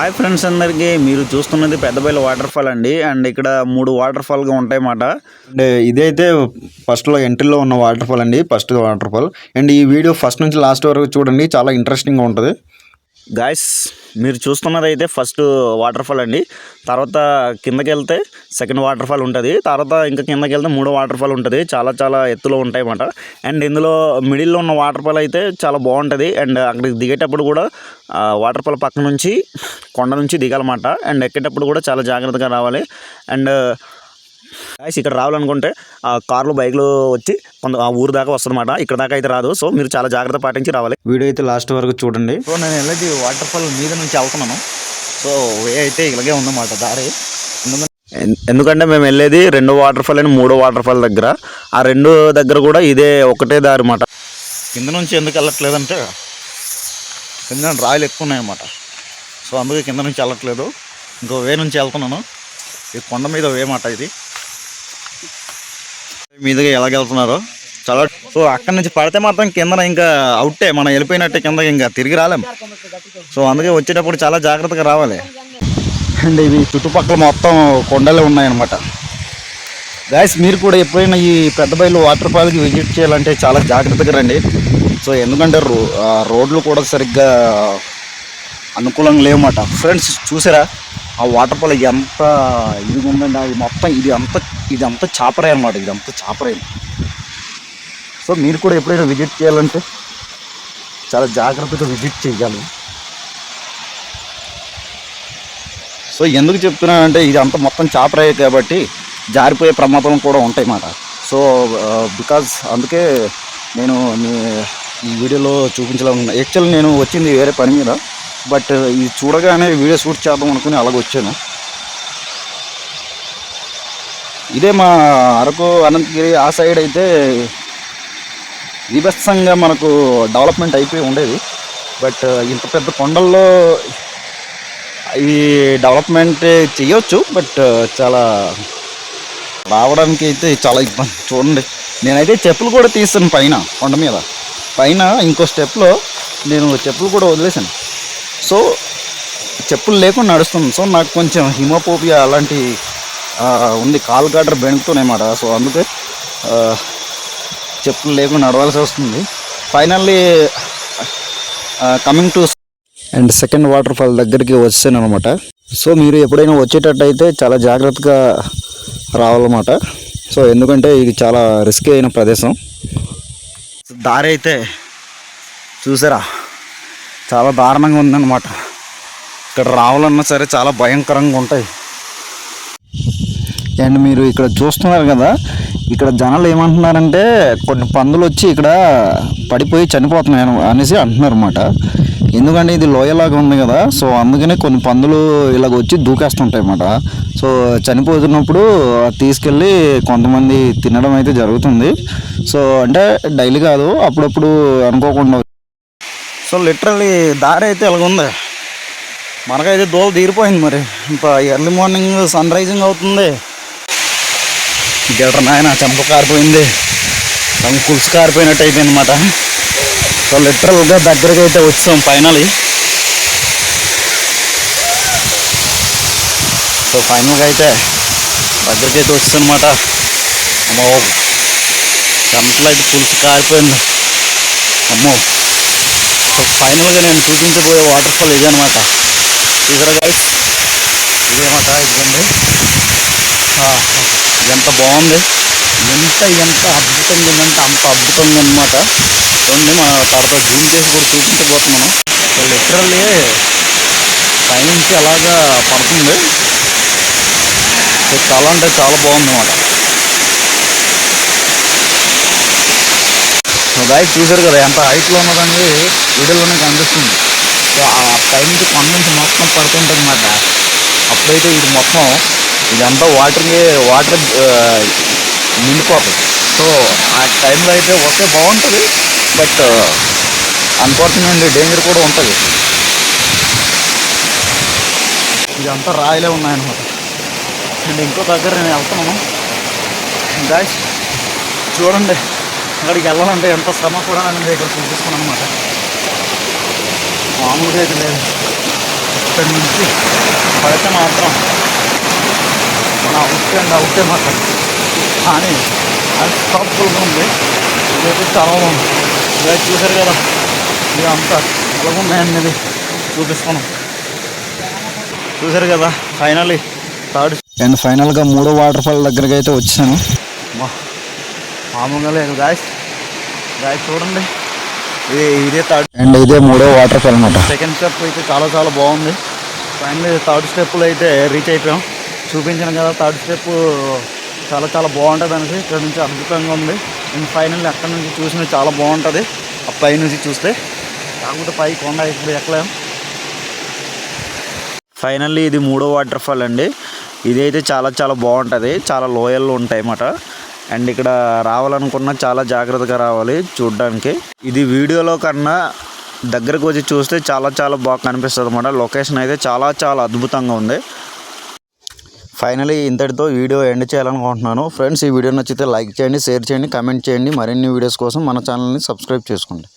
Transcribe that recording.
Hi friends అందరికీ మీరు చూస్తున్నది పెద్దపల్లి వాటర్ ఫాల్ అండి. అండ్ ఇక్కడ మూడు వాటర్ ఫాల్గా ఉంటాయి అండ్ ఇదైతే ఫస్ట్లో ఎంట్రీలో ఉన్న వాటర్ ఫాల్ అండి ఫస్ట్ వాటర్ ఫాల్ అండ్ ఈ వీడియో ఫస్ట్ నుంచి లాస్ట్ వరకు చూడండి చాలా ఇంట్రెస్టింగ్గా ఉంటుంది. గాయస్ మీరు చూస్తున్నది అయితే ఫస్ట్ వాటర్ ఫాల్ అండి. తర్వాత కిందకి వెళ్తే సెకండ్ వాటర్ ఫాల్ ఉంటుంది. తర్వాత ఇంకా కిందకి వెళ్తే మూడో వాటర్ ఫాల్ ఉంటుంది. చాలా చాలా ఎత్తులో ఉంటాయి అన్నమాట అండ్ ఇందులో మిడిల్లో ఉన్న వాటర్ ఫాల్ అయితే చాలా బాగుంటుంది. అండ్ అక్కడికి దిగేటప్పుడు కూడా వాటర్ ఫాల్ పక్క నుంచి కొండ నుంచి దిగాలన్నమాట. అండ్ ఎక్కేటప్పుడు కూడా చాలా జాగ్రత్తగా రావాలి. అండ్ గాయస్ ఇక్కడ రావాలనుకుంటే ఆ కార్లు బైక్లు వచ్చి కొంత ఆ ఊరు దాకా వస్తుందన్నమాట. ఇక్కడ దాకా అయితే రాదు. సో మీరు చాలా జాగ్రత్త పాటించి రావాలి. వీడియో అయితే లాస్ట్ వరకు చూడండి. సో నేను వెళ్ళేది వాటర్ ఫాల్ మీద నుంచి వెళ్తున్నాను. సో వే అయితే ఇలాగే ఉందన్నమాట దారి. ఎందుకంటే మేము వెళ్ళేది రెండో వాటర్ ఫాల్ అని మూడో వాటర్ ఫాల్ దగ్గర. ఆ రెండు దగ్గర కూడా ఇదే ఒకటే దారి అన్నమాట. కింద నుంచి ఎందుకు వెళ్ళట్లేదంటే కింద రాయలు ఎక్కువ ఉన్నాయన్నమాట. సో అందుకే కింద నుంచి వెళ్ళట్లేదు. ఇంకో వే నుంచి వెళ్తున్నాను. ఈ కొండ మీద వే మాట ఇది. మీదుగా ఎలాగ వెళ్తున్నారు? చాలా సో అక్కడి నుంచి పడితే మాత్రం కింద ఇంకా అవుటే మనం వెళ్ళిపోయినట్టే కింద ఇంకా తిరిగి రాలేం. సో అందుకే వచ్చేటప్పుడు చాలా జాగ్రత్తగా రావాలి. అండ్ ఇవి చుట్టుపక్కల మొత్తం కొండలే ఉన్నాయన్నమాట. గాయస్ మీరు కూడా ఎప్పుడైనా ఈ పెద్ద బయలు వాటర్ ఫాల్కి విజిట్ చేయాలంటే చాలా జాగ్రత్తగా రండి. సో ఎందుకంటే రో రోడ్లు కూడా సరిగ్గా అనుకూలంగా లేవన్నమాట. ఫ్రెండ్స్ చూసారా? ఆ వాటర్ ఫాల్ ఎంత ఇది ఉందండి? అది మొత్తం ఇది అంత ఇది అంతా చాపరే అనమాట ఇది అంతా చాపరే. సో మీరు కూడా ఎప్పుడైనా విజిట్ చేయాలంటే చాలా జాగ్రత్తగా విజిట్ చేయాలి. సో ఎందుకు చెప్తున్నానంటే ఇది అంతా మొత్తం చాపరే కాబట్టి జారిపోయే ప్రమాదం కూడా ఉంటాయి అన్నమాట. సో బికాజ్ అందుకే నేను మీ- ఈ వీడియోలో చూపించాలనుకున్నా యాక్చువల్ నేను వచ్చింది వేరే పని మీద. బట్ ఇది చూడగానే వీడియో షూట్ చేద్దాం అనుకుని అలాగ వచ్చాను. ఇదే మా అరకు అనంతగిరి ఆ సైడ్ అయితే విభత్సంగా మనకు డెవలప్మెంట్ అయిపోయి ఉండేది. బట్ ఇంత పెద్ద కొండల్లో ఇవి డెవలప్మెంట్ చేయొచ్చు. బట్ చాలా రావడానికి అయితే చాలా ఇబ్బంది. చూడండి. నేనైతే చెప్పులు కూడా తీస్తాను పైన కొండ మీద. పైన ఇంకో స్టెప్లో నేను చెప్పులు కూడా వదిలేసాను సో చెప్పులు లేకుండా నడుస్తుంది. సో నాకు కొంచెం హిమోపోపియా అలాంటి ఆ, ఉంది. కాలు గడ్ర బెణుకుతున్నాయన్నమాట సో అందుకే చెప్పులు లేకుండా నడవాల్సి వస్తుంది. Finally coming to and second waterfall దగ్గరికి వచ్చాను అనమాట సో మీరు ఎప్పుడైనా వచ్చేటట్టయితే చాలా జాగ్రత్తగా రావాలన్నమాట. సో ఎందుకంటే ఇది చాలా రిస్కీ అయిన ప్రదేశం. దారి అయితే చూసారా? చాలా దారుణంగా ఉందన్నమాట. ఇక్కడ రావాలన్నా సరే చాలా భయంకరంగా ఉంటాయి. అండ్ మీరు ఇక్కడ చూస్తున్నారు కదా ఇక్కడ జనాలు ఏమంటున్నారంటే కొన్ని పందులు వచ్చి ఇక్కడ పడిపోయి చనిపోతున్నాయి అనేసి అంటున్నారు అనమాట ఎందుకంటే ఇది లోయలాగా ఉంది కదా సో అందుకనే కొన్ని పందులు ఇలాగ వచ్చి దూకేస్తుంటాయి అన్నమాట సో చనిపోతున్నప్పుడు తీసుకెళ్ళి కొంతమంది తినడం అయితే జరుగుతుంది. సో అంటే డైలీ కాదు అప్పుడప్పుడు అనుకోకుండా సో లిటరల్లీ దారి అయితే ఇలాగ ఉంది మనకైతే దోల తీరిపోయింది మరి. ఇంకా ఎర్లీ మార్నింగ్ సన్ రైజింగ్ అవుతుంది. గెటర్ నాయన చెంప కారిపోయింది. రంగు పులుసు కారిపోయినట్టు అయిపోయింది అనమాట సో లిటరల్గా దగ్గరకి అయితే వచ్చాం ఫైనలీ సో ఫైనల్గా అయితే దగ్గరికి అయితే వచ్చాను అనమాట అమ్మో చెంపలో అయితే పులుసు కారిపోయింది. అమ్మో. సో ఫైనల్గా నేను చూపించబోయే వాటర్ ఫాల్ ఇదే అనమాట చూసారా గైస్ ఇదేమాట ఇదిగండి. ఎంత బాగుంది. ఎంత ఎంత అద్భుతంగా ఉందంటే అంత అద్భుతంగా అనమాట చూడండి మా తర్వాత జూమ్ చేసి కూడా చూపించబోతున్నాను. సో లిటరల్లీ పైనుంచి అలాగా పడుతుంది. సో చాలా అంటే చాలా బాగుంది అనమాట సో గాయస్ చూసారు కదా ఎంత హైట్లో ఉన్నదండి వీడియోలోనే కనిపిస్తుంది. సో ఆ పైనుంచి కొండ నుంచి మొత్తం పడుతుంటుంది అన్నమాట అప్పుడైతే ఇది మొత్తం ఇదంతా వాటర్ వాటర్ నిండిపోతుంది సో ఆ టైంలో అయితే ఓకే బాగుంటుంది. బట్ అన్ఫార్చునేట్లీ డేంజర్ కూడా ఉంటుంది. ఇదంతా రాయిలే ఉన్నాయన్నమాట. అండ్ ఇంకో దగ్గర నేను వెళ్తున్నాను. గాయస్ చూడండి. అక్కడికి వెళ్ళాలంటే ఎంత శ్రమ కూడా నేను ఇక్కడ చూపిస్తున్నాను అనమాట మామూలుగా అయితే లేదు. ఇక్కడి నుంచి పడితే మాత్రం మన అవుతే అండ్ అవుతే మాత్రం కానీ అది టాప్ఫుల్గా ఉంది. ఇదైతే చాలా బాగుంది ఇదే చూసారు కదా ఇది అంతా ఎలా ఉన్నాయండి ఇది చూపిస్తాను. చూసారు కదా ఫైనల్లీ థర్డ్ అండ్ ఫైనల్గా మూడో వాటర్ ఫాల్ దగ్గరికి అయితే వచ్చాను. మామూలుగా లేదు గాయస్ గాయస్ చూడండి. ఇది ఇదే థర్డ్ అండ్ ఇదే మూడో వాటర్ ఫాల్ అనమాట సెకండ్ స్టెప్ అయితే చాలా చాలా బాగుంది. ఫైనల్ థర్డ్ స్టెప్లో అయితే రీచ్ అయిపోయాం. చూపించాను కదా థర్డ్ స్టెప్ చాలా చాలా బాగుంటుంది అనేసి ఇక్కడ నుంచి అద్భుతంగా ఉంది. అండ్ ఫైనల్ అక్కడ నుంచి చూసిన చాలా బాగుంటుంది. ఆ పై నుంచి చూస్తే. కాకపోతే పై కొండ ఇప్పుడు ఎక్కలేం. ఫైనల్లీ ఇది మూడో వాటర్ ఫాల్ అండి. ఇది అయితే చాలా చాలా బాగుంటుంది. చాలా లోయల్లో ఉంటాయి అన్నమాట. అండ్ ఇక్కడ రావాలనుకున్నా చాలా జాగ్రత్తగా రావాలి చూడడానికి. ఇది వీడియోలో కన్నా దగ్గరకు వచ్చి చూస్తే చాలా చాలా బాగా కనిపిస్తుంది అనమాట లొకేషన్ అయితే చాలా చాలా అద్భుతంగా ఉంది. ఫైనలీ ఇంతటితో వీడియో ఎండ్ చేయాలనుకుంటున్నాను. ఫ్రెండ్స్ ఈ వీడియో నచ్చితే లైక్ చేయండి షేర్ చేయండి కమెంట్ చేయండి. మరిన్ని వీడియోస్ కోసం మన ఛానల్ని సబ్స్క్రైబ్ చేసుకోండి.